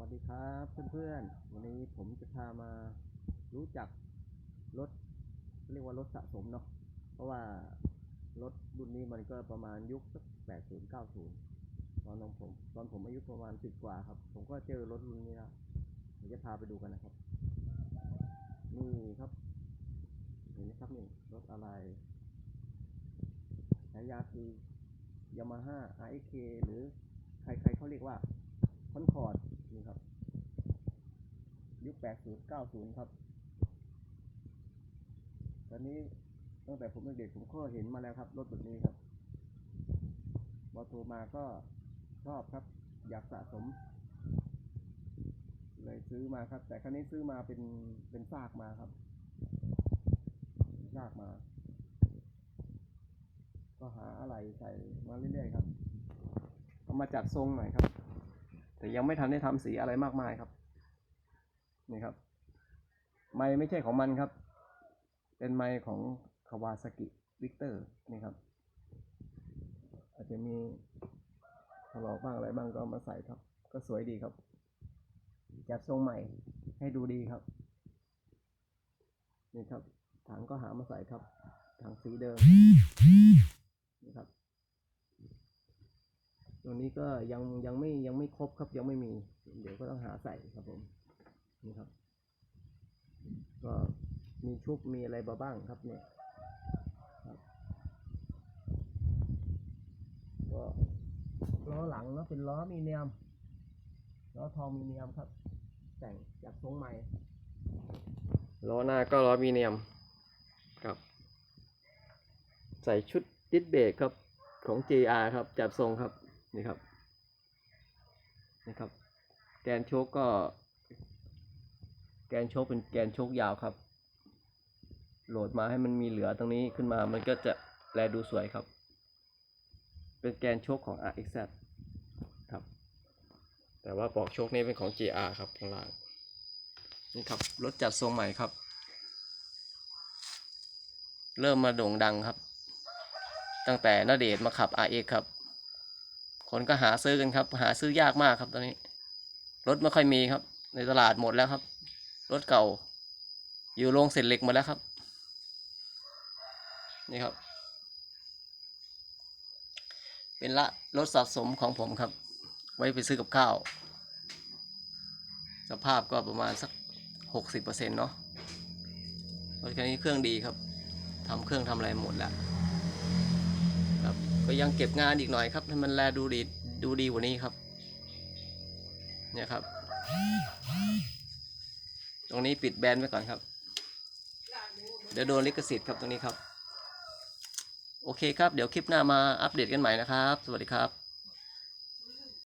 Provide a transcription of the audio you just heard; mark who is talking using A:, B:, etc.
A: วัสดีครับเพื่อนๆ วันนี้ผมจะพามารู้จักรถเรียกว่ารถสะสมเนาะเพราะว่ารถรุ่นนี้มันก็ประมาณยุคสักแปดศูนย์เก้าศูนย์ตอนของผมตอนผมอายุประมาณสิบกว่าครับ ผมก็เจอรถรุ่นนี้แล้วเดี๋ยวจะพาไปดูกันนะครับ นี่ครับเห็นไหมครับนี่รถอะไรฉายาคือยามาฮ่า RXK หรือใครๆเขาเรียกว่าคอนคอร์ด แปดศูนยุค80 90ครับ ตอนนี้ตั้งแต่ผมเด็กผมก็เห็นมาแล้วครับ รถแบบนี้ครับพอโทรมาก็ชอบครับ อยากสะสม เลยซื้อมาครับ แต่ครั้นี้ซื้อมาเป็นเป็นซากมาครับซากมา ก็หาอะไรใส่มาเรื่อยๆครับเอามาจัดทรงหน่อยครับ แต่ยังไม่ทันได้ทำสีอะไรมากมายครับ นี่ครับ ไม้ไม่ใช่ของมันครับ เป็นไม้ของคาวาซากิวิกเตอร์นี่ครับ อาจจะมีถลอกบ้างอะไรบ้างก็มาใส่ครับ ก็สวยดีครับจัดทรงใหม่ให้ดูดีครับ นี่ครับถังก็หามาใส่ครับถังสีเดิมนี่ครับตัวนี้ก็ยังยังไม่ยังไม่ครบครับยังไม่มี เดี๋ยวก็ต้องหาใส่ครับผม นี่ครับ ก็มีชุบมีอะไรบ้างครับเนี่ยครับก็ล้อหลังเนาะเป็นล้อมีเนียมล้อทองมีเนียมครับ แต่งจากทรงใหม่ล้อหน้าก็ล้อมีเนียมครับ ใส่ชุดดิสเบรกครับของ JR ครับจับทรงครับนี่ครับนี่ครับแกนโชคก็ แกนโชคเป็นแกนโชคยาวครับ โหลดมาให้มันมีเหลือตรงนี้ขึ้นมา มันก็จะแลดูสวยครับ เป็นแกนโชคของ RXZ ครับ แต่ว่าปลอกโชคนี้เป็นของ JR ครับข้างล่าง นี่ครับ รถจัดทรงใหม่ครับ เริ่มมาโด่งดังครับ ตั้งแต่นาเดชมาขับ RX ครับ คนก็หาซื้อกันครับ หาซื้อยากมากครับตอนนี้ รถไม่ค่อยมีครับ ในตลาดหมดแล้วครับ รถเก่า อยู่โรงเศษเหล็กหมดแล้วครับ นี่ครับ เป็นละรถสะสมของผมครับ ไว้ไปซื้อกับข้าว สภาพก็ประมาณสักหกสิบเปอร์เซ็นต์เนาะรถคันนี้เครื่องดีครับทำเครื่องทำอะไรหมดแล้วครับก็ยังเก็บงานอีกหน่อยครับให้มันแลดูดีดูดีกว่านี้ครับเนี่ยครับ ตรงนี้ปิดแบนไว้ก่อนครับ เดี๋ยวโดนลิขสิทธิ์ครับตรงนี้ครับ โอเคครับ เดี๋ยวคลิปหน้ามาอัปเดตกันใหม่นะครับ สวัสดีครับ